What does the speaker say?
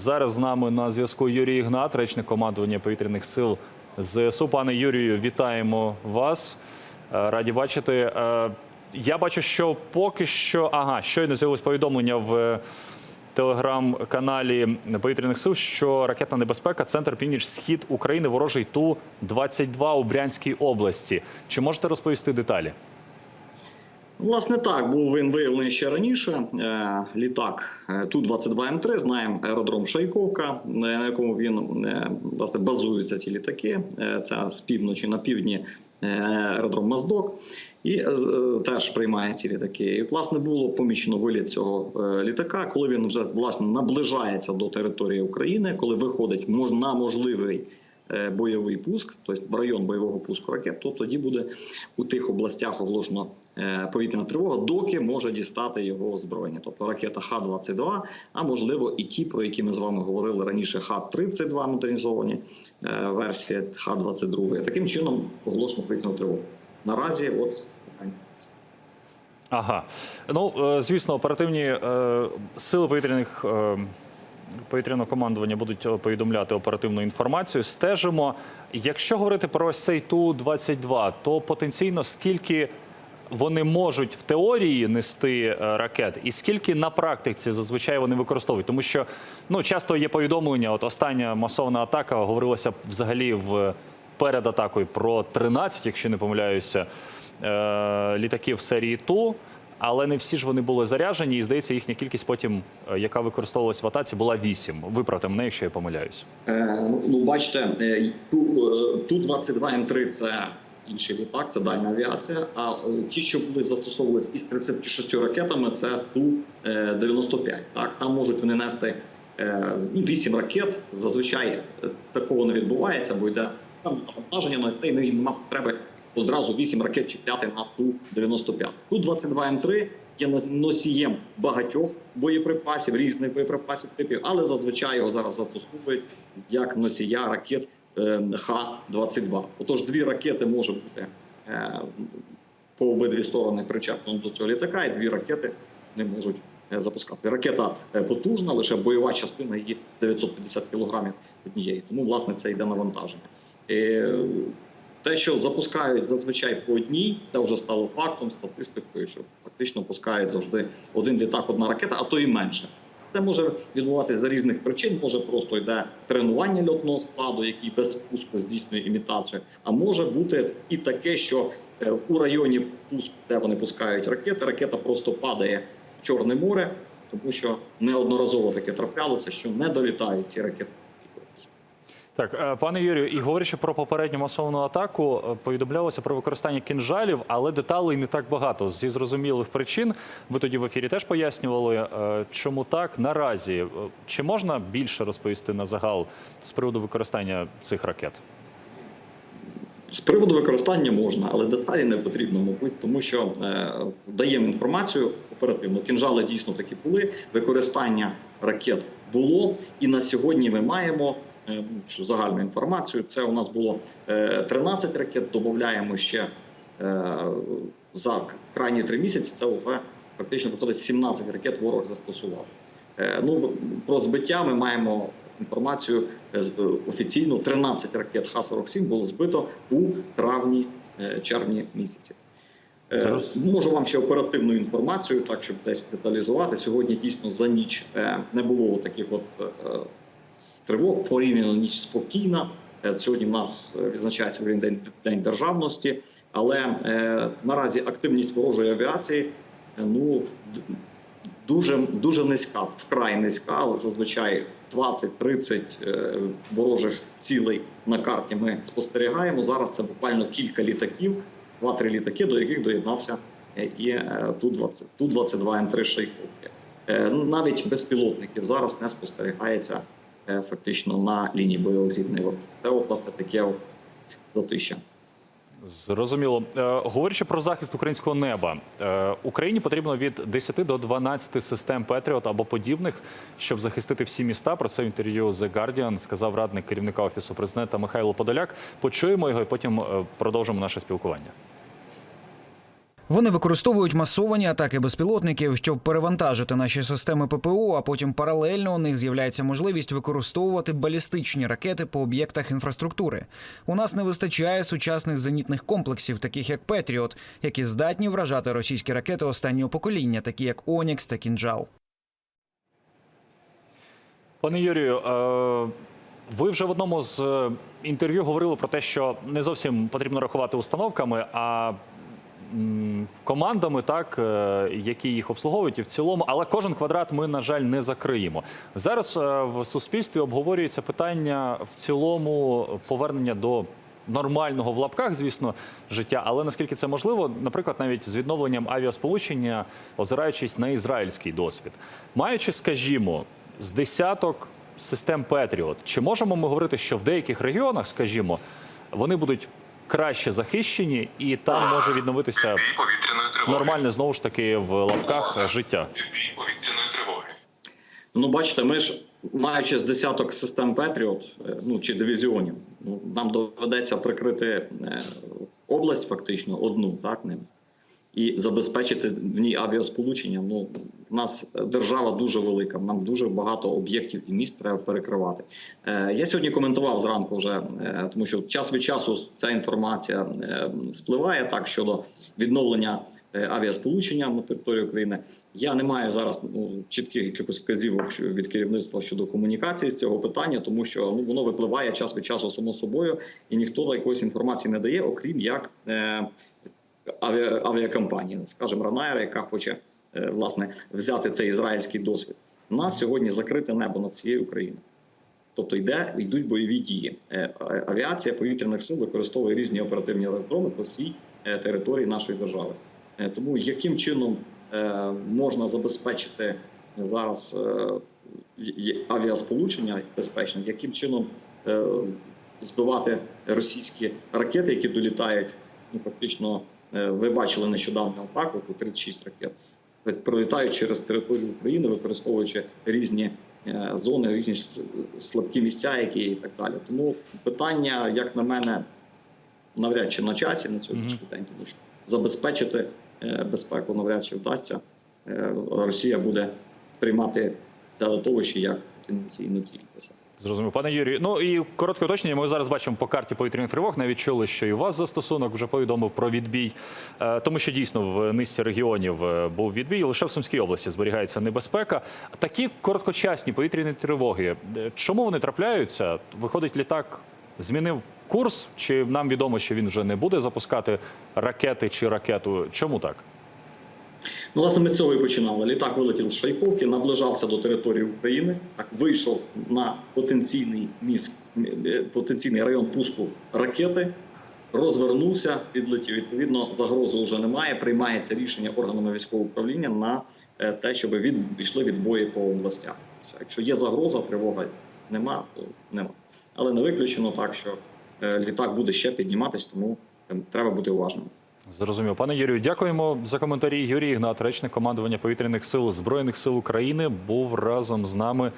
Зараз з нами на зв'язку Юрій Ігнат, речник командування повітряних сил ЗСУ. Пане Юрію, вітаємо вас. Е, Раді бачити. Е, Я бачу, що поки що, ага, щойно з'явилось повідомлення в телеграм-каналі повітряних сил, що ракетна небезпека, центр північ-схід України, ворожий Ту-22 у Брянській області. Чи можете розповісти деталі? Власне, так був він виявлений ще раніше. Е, Літак е, Ту-22М3, знаємо аеродром Шайковка, на якому він е, власне базуються ці літаки. Це з півночі на півдні аеродром Моздок. І теж приймає ці літаки. І власне було помічено виліт цього літака, коли він вже власне наближається до території України, коли виходить на можливий бойовий пуск, тобто район бойового пуску ракет, то тоді буде у тих областях оголошено е, повітряна тривога, доки може дістати його озброєння. Тобто ракета Х-22, а можливо і ті, про які ми з вами говорили раніше, Х-32 модернізовані е, версії Х-22. Таким чином оголошено повітряну тривогу. Наразі, от Ага. Ну, е, звісно, оперативні е, сили повітряних е, повітряного командування будуть е, повідомляти оперативну інформацію. Стежимо. Якщо говорити про цей Ту-22, то потенційно скільки вони можуть в теорії нести е, ракет, і скільки на практиці зазвичай вони використовують, тому що ну часто є повідомлення. От остання масована атака говорилося взагалі в перед атакою про 13, якщо не помиляюся, е, літаків серії Ту. Але не всі ж вони були заряджені, і здається, їхня кількість потім, е, яка використовувалась в атаці, була 8. Виправте мене, якщо я помиляюсь. Е, ну, ну, бачите, е, ту 22 м 3 це інший літак, це дальня авіація. А е, ті, що були застосовувалися із 36 ракетами, це ту 95 Так, там можуть вони нести е, ну, 8 ракет. Зазвичай е, такого не відбувається, бо йде там навантаження на те, і нема потреби одразу 8 ракет чіпляти на ту 95 Ту 22 м 3 є носієм багатьох боєприпасів, різних боєприпасів типів, але зазвичай його зараз застосовують як носія ракет е, Х-22. Отож, дві ракети може бути е, по обидві сторони причеплено до цього літака, і дві ракети не можуть е, запускати. Ракета потужна, лише бойова частина її 950 кілограмів однієї. Тому, власне, це йде навантаження. Те, що запускають зазвичай по одній, це вже стало фактом, статистикою, що фактично пускають завжди один літак, одна ракета, а то і менше. Це може відбуватися за різних причин. Може просто йде тренування льотного складу, який без спуску здійснює імітацію. А може бути і таке, що е, у районі пуску, де вони пускають ракети, ракета просто падає в Чорне море, тому що неодноразово таке траплялося, що не долітають ці ракети. Так, е, пане Юрію, і говорячи про попередню масовану атаку, е, повідомлялося про використання кінжалів, але деталей не так багато. Зі зрозумілих причин. Ви тоді в ефірі теж пояснювали, е, чому так наразі. Чи можна більше розповісти на загал з приводу використання цих ракет? З приводу використання можна, але деталі не потрібно, мабуть, тому що е, даємо інформацію оперативно. Кінжали дійсно такі були. Використання ракет було, і на сьогодні ми маємо загальну інформацію. Це у нас було е, 13 ракет. Додаємо ще е, за крайні три місяці. Це вже фактично виходить 17 ракет. Ворог застосував. Е, Ну про збиття ми маємо інформацію е, е, офіційно. 13 ракет Х-47 було збито у травні е, червні місяці. Е, Зараз. Можу вам ще оперативну інформацію, так щоб десь деталізувати. Сьогодні дійсно за ніч е, не було таких от е, тривог. Порівняно ніч спокійна. Е, Сьогодні в нас е, відзначається день, день державності, але е, наразі активність ворожої авіації е, ну дуже дуже низька, вкрай низька, але зазвичай 20-30 е, ворожих цілей на карті ми спостерігаємо. Зараз це буквально кілька літаків, 2-3 літаки, до яких доєднався і е, Ту-20, Ту-22 М3 Шейковки. Е, Навіть безпілотників зараз не спостерігається фактично на лінії бойових зіткнень. Це власне таке от затища. Зрозуміло. Е, Говорячи про захист українського неба, е, Україні потрібно від 10 до 12 систем Петріот або подібних, щоб захистити всі міста. Про це в інтерв'ю The Guardian сказав радник керівника офісу президента Михайло Подоляк. Почуємо його і потім е, продовжимо наше спілкування. Вони використовують масовані атаки безпілотників, щоб перевантажити наші системи ППО, а потім паралельно у них з'являється можливість використовувати балістичні ракети по об'єктах інфраструктури. У нас не вистачає сучасних зенітних комплексів, таких як Петріот, які здатні вражати російські ракети останнього покоління, такі як Онікс та Кінжал. Пане Юрію, е, ви вже в одному з е, інтерв'ю говорили про те, що не зовсім потрібно рахувати установками, а командами, так, е, які їх обслуговують, і в цілому, але кожен квадрат ми, на жаль, не закриємо. Зараз е, в суспільстві обговорюється питання в цілому повернення до. Нормального в лапках, звісно, життя, але наскільки це можливо, наприклад, навіть з відновленням авіасполучення, озираючись на ізраїльський досвід, маючи, скажімо, з десяток систем Петріот, чи можемо ми говорити, що в деяких регіонах, скажімо, вони будуть краще захищені, і там може відновитися нормальне знову ж таки в лапках життя? Повітряної тривоги. Ну, бачите, ми ж маючи з десяток систем Петріот, е, ну чи дивізіонів, ну нам доведеться прикрити е, область фактично одну, так ним. І забезпечити в ній авіасполучення. Ну, в нас держава дуже велика, нам дуже багато об'єктів і міст треба перекривати. Е, я сьогодні коментував зранку вже, е, тому що час від часу ця інформація е, спливає так щодо відновлення авіасполучення на території України. Я не маю зараз ну, чітких якихось вказівок від керівництва щодо комунікації з цього питання, тому що ну воно випливає час від часу само собою, і ніхто якоїсь інформації не дає, окрім як е, авіа, авіакомпанія, скажімо, Ранайра, яка хоче е, власне взяти цей ізраїльський досвід. У нас сьогодні закрите небо над цією Україною. Тобто йде, йдуть бойові дії. Е, Авіація повітряних сил використовує різні оперативні аеродроми по всій е, території нашої держави. Е, Тому яким чином е, можна забезпечити зараз е, авіасполучення безпечне, яким чином е, збивати російські ракети, які долітають, ну фактично, е, ви бачили нещодавно атаку, тут 36 ракет, пролітають через територію України, використовуючи різні е, зони, різні слабкі місця, які і так далі. Тому питання, як на мене, навряд чи на часі на сьогоднішній день, тому що забезпечити е, безпеку навряд чи вдасться. Е, Росія буде сприймати це литовище як потенційну ціль. Зрозумів, пане Юрію. Ну і коротке уточнення. Ми зараз бачимо по карті повітряних тривог. Навіть чули, що і вас застосунок вже повідомив про відбій, Е, тому що дійсно в низці регіонів е, був відбій. Лише в Сумській області зберігається небезпека. Такі короткочасні повітряні тривоги. е, Чому вони трапляються? Виходить, літак змінив курс, чи нам відомо, що він вже не буде запускати ракети чи ракету? Чому так? Ну, власне, ми з цього і починали. Літак вилетів з Шайховки, наближався до території України, так вийшов на потенційний міст, е, потенційний район пуску ракети, розвернувся, підлетів. Відповідно, загрози вже немає. Приймається рішення органами військового управління на е, те, щоб від пішли відбої по областях. Якщо є загроза, тривога нема, то нема. Але не виключено так, що е, літак буде ще підніматись, тому е, треба бути уважним. Зрозумів. Пане Юрію, дякуємо за коментарі. Юрій Ігнат, речник командування повітряних сил Збройних сил України, був разом з нами